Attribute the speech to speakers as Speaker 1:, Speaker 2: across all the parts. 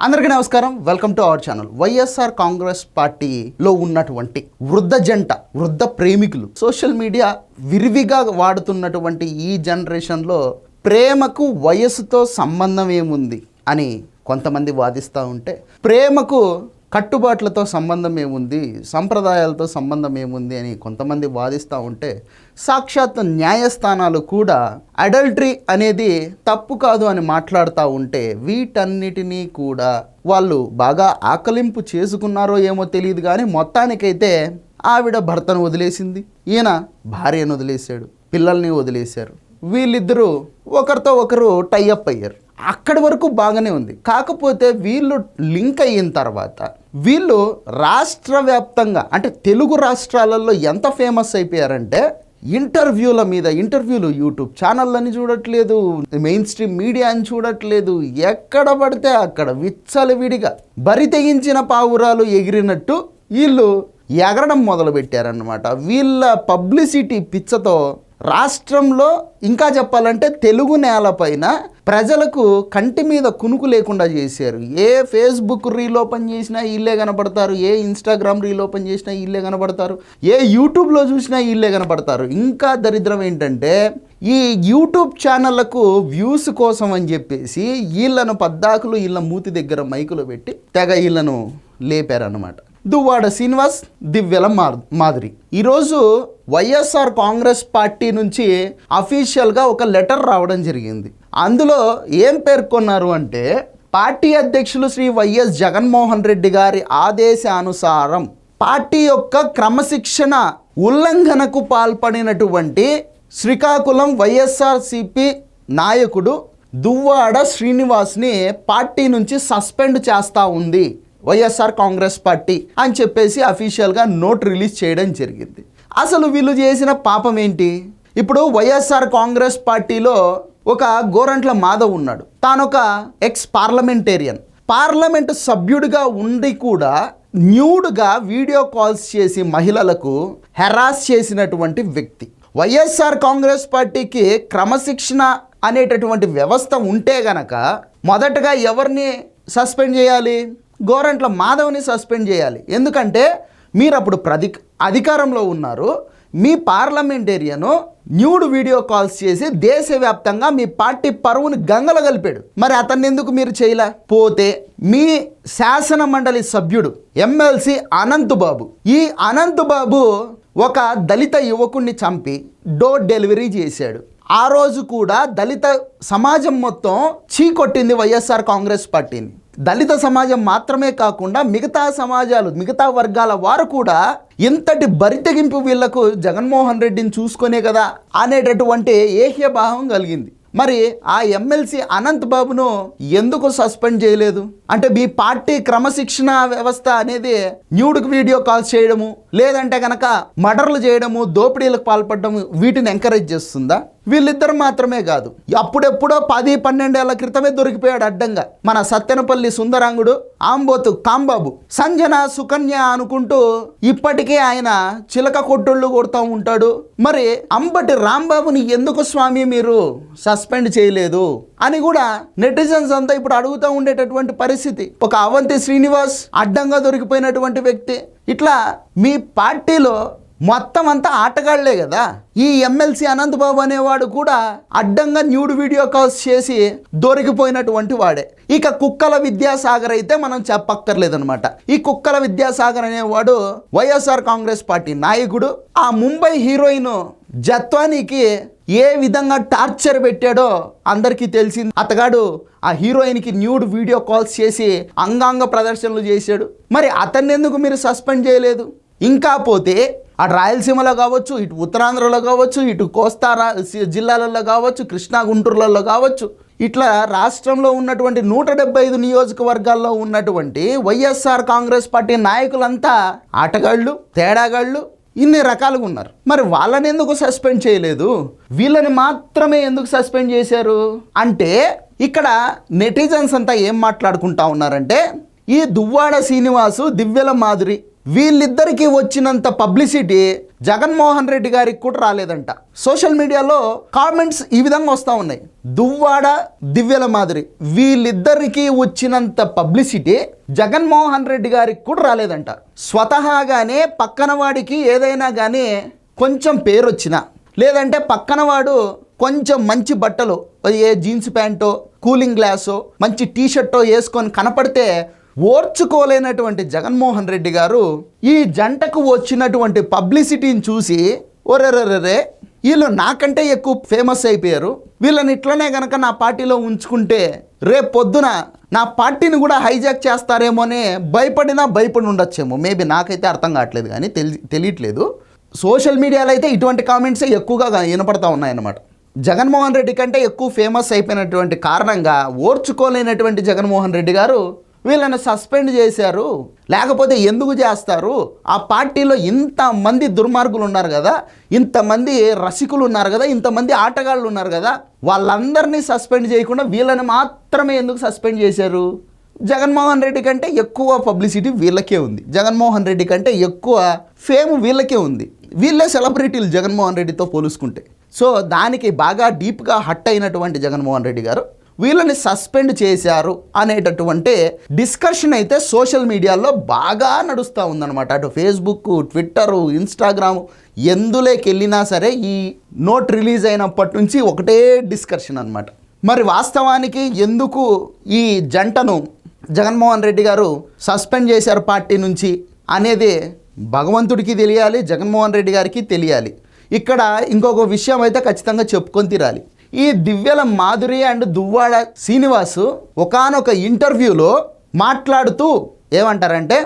Speaker 1: అందరికీ నమస్కారం. Welcome to our channel YSR Congress పార్టీలో ఉన్నటువంటి వృద్ధ జంట వృద్ధ ప్రేమికులు సోషల్ మీడియా విరివిగా వాడుతున్నటువంటి ఈ జనరేషన్లో ప్రేమకు వయసుతో సంబంధం ఏముంది అని కొంతమంది వాదిస్తూ ఉంటే ప్రేమకు కట్టుబాట్లతో సంబంధం ఏముంది? సంప్రదాయాలతో సంబంధం ఏముంది అని కొంతమంది వాదిస్తూ ఉంటే సాక్షాత్ న్యాయస్థానాలు కూడా అడల్టరీ అనేది తప్పు కాదు అని మాట్లాడుతూ ఉంటే వీటన్నిటినీ కూడా వాళ్ళు బాగా ఆకలింపు చేసుకున్నారో ఏమో తెలియదు కానీ మొత్తానికైతే ఆవిడ భర్తను వదిలేసింది. ఈయన భార్యను వదిలేశాడు పిల్లల్ని వదిలేశారు. వీళ్ళిద్దరూ ఒకరితో ఒకరు టైఅప్ అయ్యారు. అక్కడి వరకు బాగానే ఉంది. కాకపోతే వీళ్ళు లింక్ అయిన తర్వాత వీళ్ళు రాష్ట్ర వ్యాప్తంగా అంటే తెలుగు రాష్ట్రాలలో ఎంత ఫేమస్ అయిపోయారంటే ఇంటర్వ్యూల మీద ఇంటర్వ్యూలు యూట్యూబ్ ఛానళ్ళని చూడట్లేదు మెయిన్ స్ట్రీమ్ మీడియాని చూడట్లేదు ఎక్కడ పడితే అక్కడ విచ్చలవిడిగా బరి తెగించిన పావురాలు ఎగిరినట్టు వీళ్ళు ఎగరడం మొదలుపెట్టారనమాట వీళ్ళ పబ్లిసిటీ పిచ్చతో రాష్ట్రంలో ఇంకా చెప్పాలంటే తెలుగు నేలపైన ప్రజలకు కంటి మీద కునుకు లేకుండా చేశారు. ఏ ఫేస్బుక్ రీల్ ఓపెన్ చేసినా వీళ్ళే కనపడతారు ఏ ఇన్స్టాగ్రామ్ రీల్ ఓపెన్ చేసినా వీళ్ళే కనపడతారు ఏ యూట్యూబ్లో చూసినా వీళ్ళే కనపడతారు ఇంకా దరిద్రం ఏంటంటే ఈ యూట్యూబ్ ఛానళ్ళకు వ్యూస్ కోసం అని చెప్పేసి వీళ్ళను పద్దాకులు వీళ్ళ మూతి దగ్గర మైకులో పెట్టి తెగ వీళ్ళను లేపారనమాట దువ్వాడ శ్రీనివాస్ దివ్యల మాదిరి. ఈరోజు వైఎస్ఆర్ కాంగ్రెస్ పార్టీ నుంచి అఫీషియల్గా ఒక లెటర్ రావడం జరిగింది. అందులో ఏం పేర్కొన్నారు అంటే పార్టీ అధ్యక్షులు శ్రీ వైఎస్ జగన్మోహన్ రెడ్డి గారి ఆదేశానుసారం పార్టీ యొక్క క్రమశిక్షణ ఉల్లంఘనకు పాల్పడినటువంటి శ్రీకాకుళం వైఎస్ఆర్సిపి నాయకుడు దువ్వాడ శ్రీనివాస్ని పార్టీ నుంచి సస్పెండ్ చేస్తూ ఉంది. వైఎస్ఆర్ కాంగ్రెస్ పార్టీ అని చెప్పేసి అఫీషియల్గా నోట్ రిలీజ్ చేయడం జరిగింది. అసలు వీళ్ళు చేసిన పాపం ఏంటి? ఇప్పుడు వైఎస్ఆర్ కాంగ్రెస్ పార్టీలో ఒక గోరంట్ల మాధవ్ ఉన్నాడు. తానొక ఎక్స్ పార్లమెంటేరియన్. పార్లమెంటు సభ్యుడిగా ఉండి కూడా న్యూడ్గా వీడియో కాల్స్ చేసి మహిళలకు హెరాస్ చేసినటువంటి వ్యక్తి. వైఎస్ఆర్ కాంగ్రెస్ పార్టీకి క్రమశిక్షణ అనేటటువంటి వ్యవస్థ ఉంటే గనక మొదటగా ఎవరిని సస్పెండ్ చేయాలి? గోరంట్ల మాధవ్ని సస్పెండ్ చేయాలి. ఎందుకంటే మీరు అప్పుడు ప్రతి అధికారంలో ఉన్నారు. మీ పార్లమెంటేరియను న్యూడ్ వీడియో కాల్స్ చేసి దేశవ్యాప్తంగా మీ పార్టీ పరువుని గంగలో కలిపాడు. మరి అతన్ని ఎందుకు మీరు చేయలే? పోతే మీ శాసన మండలి సభ్యుడు ఎమ్మెల్సీ అనంత్ బాబు ఈ అనంత్ బాబు ఒక దళిత యువకుణ్ణి చంపి డోర్ డెలివరీ చేశాడు. ఆ రోజు కూడా దళిత సమాజం మొత్తం చీకొట్టింది వైఎస్ఆర్ కాంగ్రెస్ పార్టీని. దళిత సమాజం మాత్రమే కాకుండా మిగతా సమాజాలు మిగతా వర్గాల వారు కూడా ఇంతటి బరితెగింపు వీళ్ళకు జగన్మోహన్ రెడ్డిని చూసుకునే కదా అనేటటువంటి ఏహ్య భావం కలిగింది. మరి ఆ ఎమ్మెల్సీ అనంత్ బాబును ఎందుకు సస్పెండ్ చేయలేదు? అంటే మీ పార్టీ క్రమశిక్షణ వ్యవస్థ అనేది న్యూడ్కి వీడియో కాల్స్ చేయడము లేదంటే కనుక మర్డర్లు చేయడము దోపిడీలకు పాల్పడము వీటిని ఎంకరేజ్ చేస్తుందా? వీళ్ళిద్దరు మాత్రమే కాదు. అప్పుడెప్పుడో పది పన్నెండేళ్ళ క్రితమే దొరికిపోయాడు అడ్డంగా. మన సత్తెనపల్లి సుందరాంగుడు ఆంబోతు కాంబాబు సంజన సుకన్య అనుకుంటూ ఇప్పటికే ఆయన చిలక కొట్టుళ్ళు కొడుతూ ఉంటాడు. మరి అంబటి రాంబాబుని ఎందుకు స్వామి మీరు సస్పెండ్ చేయలేదు? అని కూడా నెటిజన్స్ అంతా ఇప్పుడు అడుగుతూ ఉండేటటువంటి పరిస్థితి. ఒక అవంతి శ్రీనివాస్ అడ్డంగా దొరికిపోయినటువంటి వ్యక్తి. ఇట్లా మీ పార్టీలో మొత్తం అంతా ఆటగాళ్ళే కదా? ఈ ఎమ్మెల్సీ అనంతబాబు అనేవాడు కూడా అడ్డంగా న్యూడ్ వీడియో కాల్స్ చేసి దొరికిపోయినటువంటి వాడే. ఇక కుక్కల విద్యాసాగర్ అయితే మనం చెప్పక్కర్లేదనమాట ఈ కుక్కల విద్యాసాగర్ అనేవాడు వైఎస్ఆర్ కాంగ్రెస్ పార్టీ నాయకుడు. ఆ ముంబై హీరోయిన్ జత్వానికి ఏ విధంగా టార్చర్ పెట్టాడో అందరికీ తెలిసింది. అతగాడు ఆ హీరోయిన్కి న్యూడ్ వీడియో కాల్స్ చేసి అంగాంగ ప్రదర్శనలు చేశాడు. మరి అతన్ని ఎందుకు మీరు సస్పెండ్ చేయలేదు? ఇంకా పోతే అటు రాయలసీమలో కావచ్చు ఇటు ఉత్తరాంధ్రలో కావచ్చు ఇటు కోస్తా రా- సి- జిల్లాలలో కావచ్చు కృష్ణా గుంటూరులలో కావచ్చు ఇట్లా రాష్ట్రంలో ఉన్నటువంటి నూట డెబ్బై ఐదు నియోజకవర్గాల్లో ఉన్నటువంటి వైఎస్ఆర్ కాంగ్రెస్ పార్టీ నాయకులంతా ఆటగాళ్ళు తేడాగాళ్ళు ఇన్ని రకాలుగా ఉన్నారు. మరి వాళ్ళని ఎందుకు సస్పెండ్ చేయలేదు? వీళ్ళని మాత్రమే ఎందుకు సస్పెండ్ చేశారు? అంటే ఇక్కడ నెటిజన్స్ అంతా ఏం మాట్లాడుకుంటా ఉన్నారంటే ఈ దువ్వాడ శ్రీనివాసు దివ్యల మాధురి వీళ్ళిద్దరికీ వచ్చినంత పబ్లిసిటీ జగన్మోహన్ రెడ్డి గారికి కూడా రాలేదంట. సోషల్ మీడియాలో కామెంట్స్ ఈ విధంగా వస్తూ ఉన్నాయి. దువ్వాడ దివ్యల మాదిరి వీళ్ళిద్దరికి వచ్చినంత పబ్లిసిటీ జగన్మోహన్ రెడ్డి గారికి కూడా రాలేదంట. స్వతహాగానే పక్కన వాడికి ఏదైనా కానీ కొంచెం పేరు వచ్చినా లేదంటే పక్కన వాడు కొంచెం మంచి బట్టలు ఏ జీన్స్ ప్యాంటో కూలింగ్ గ్లాసో మంచి టీషర్టో వేసుకొని కనపడితే ఓర్చుకోలేనటువంటి జగన్మోహన్ రెడ్డి గారు ఈ జంటకు వచ్చినటువంటి పబ్లిసిటీని చూసి ఒరెరెరెరే వీళ్ళు నాకంటే ఎక్కువ ఫేమస్ అయిపోయారు. వీళ్ళని ఇట్లనే గనక నా పార్టీలో ఉంచుకుంటే రేపు పొద్దున నా పార్టీని కూడా హైజాక్ చేస్తారేమో అని భయపడినా భయపడి ఉండొచ్చేమో. మేబీ నాకైతే అర్థం కావట్లేదు కానీ తెలి తెలియట్లేదు. సోషల్ మీడియాలో అయితే ఇటువంటి కామెంట్సే ఎక్కువగా వినపడతా ఉన్నాయన్నమాట. జగన్మోహన్ రెడ్డి కంటే ఎక్కువ ఫేమస్ అయిపోయినటువంటి కారణంగా ఓర్చుకోలేనటువంటి జగన్మోహన్ రెడ్డి గారు వీళ్ళని సస్పెండ్ చేశారు. లేకపోతే ఎందుకు చేస్తారు? ఆ పార్టీలో ఇంతమంది దుర్మార్గులు ఉన్నారు కదా ఇంతమంది రసికులు ఉన్నారు కదా ఇంతమంది ఆటగాళ్ళు ఉన్నారు కదా వాళ్ళందరినీ సస్పెండ్ చేయకుండా వీళ్ళని మాత్రమే ఎందుకు సస్పెండ్ చేశారు? జగన్మోహన్ రెడ్డి కంటే ఎక్కువ పబ్లిసిటీ వీళ్ళకే ఉంది. జగన్మోహన్ రెడ్డి కంటే ఎక్కువ ఫేమ్ వీళ్ళకే ఉంది. వీళ్ళే సెలబ్రిటీలు జగన్మోహన్ రెడ్డితో పోలుసుకుంటే. సో దానికి బాగా డీప్గా హట్ అయినటువంటి జగన్మోహన్ రెడ్డి గారు వీళ్ళని సస్పెండ్ చేశారు అనేటటువంటి డిస్కషన్ అయితే సోషల్ మీడియాలో బాగా నడుస్తూ ఉందన్నమాట. అటు ఫేస్బుక్ ట్విట్టరు ఇన్స్టాగ్రామ్ ఎందులోకి వెళ్ళినా సరే ఈ నోట్ రిలీజ్ అయినప్పటి నుంచి ఒకటే డిస్కషన్ అనమాట మరి వాస్తవానికి ఎందుకు ఈ జంటను జగన్మోహన్ రెడ్డి గారు సస్పెండ్ చేశారు పార్టీ నుంచి అనేది భగవంతుడికి తెలియాలి జగన్మోహన్ రెడ్డి గారికి తెలియాలి. ఇక్కడ ఇంకొక విషయం అయితే ఖచ్చితంగా చెప్పుకొని తీరాలి. ఈ దివ్యల మాధురి అండ్ దువ్వాడ శ్రీనివాసు ఒకానొక ఇంటర్వ్యూలో మాట్లాడుతూ ఏమంటారంటే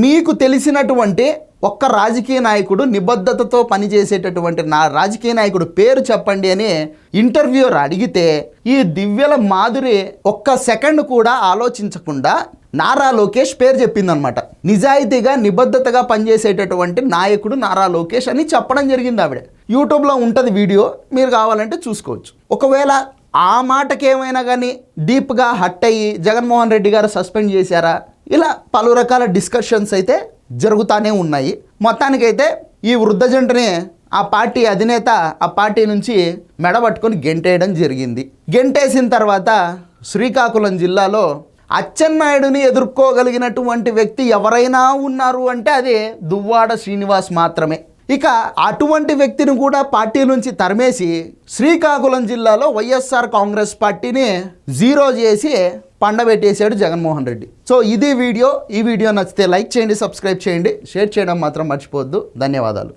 Speaker 1: మీకు తెలిసినటువంటి ఒక్క రాజకీయ నాయకుడు నిబద్ధతతో పనిచేసేటటువంటి నా రాజకీయ నాయకుడు పేరు చెప్పండి అని ఇంటర్వ్యూర్ అడిగితే ఈ దివ్యల మాధురి ఒక్క సెకండ్ కూడా ఆలోచించకుండా నారా లోకేష్ పేరు చెప్పిందనమాట నిజాయితీగా నిబద్ధతగా పనిచేసేటటువంటి నాయకుడు నారా లోకేష్ అని చెప్పడం జరిగింది ఆవిడ. యూట్యూబ్లో ఉంటుంది వీడియో మీరు కావాలంటే చూసుకోవచ్చు. ఒకవేళ ఆ మాటకి ఏమైనా కానీ డీప్గా హట్ అయ్యి జగన్మోహన్ రెడ్డి గారు సస్పెండ్ చేశారా? ఇలా పలు రకాల డిస్కషన్స్ అయితే జరుగుతూనే ఉన్నాయి. మొత్తానికైతే ఈ వృద్ధ జంటని ఆ పార్టీ అధినేత ఆ పార్టీ నుంచి మెడబట్టుకొని గెంటేయడం జరిగింది. గెంటేసిన తర్వాత శ్రీకాకుళం జిల్లాలో అచ్చెన్నాయుడుని ఎదుర్కోగలిగినటువంటి వ్యక్తి ఎవరైనా ఉన్నారు అంటే అది దువ్వాడ శ్రీనివాస్ మాత్రమే. ఇక అటువంటి వ్యక్తిని కూడా పార్టీ నుంచి తరిమేసి శ్రీకాకుళం జిల్లాలో వైఎస్ఆర్ కాంగ్రెస్ పార్టీని జీరో చేసి పండబెట్టేశాడు జగన్మోహన్ రెడ్డి. సో ఇది వీడియో. ఈ వీడియో నచ్చితే లైక్ చేయండి సబ్స్క్రైబ్ చేయండి. షేర్ చేయడం మాత్రం మర్చిపోవద్దు. ధన్యవాదాలు.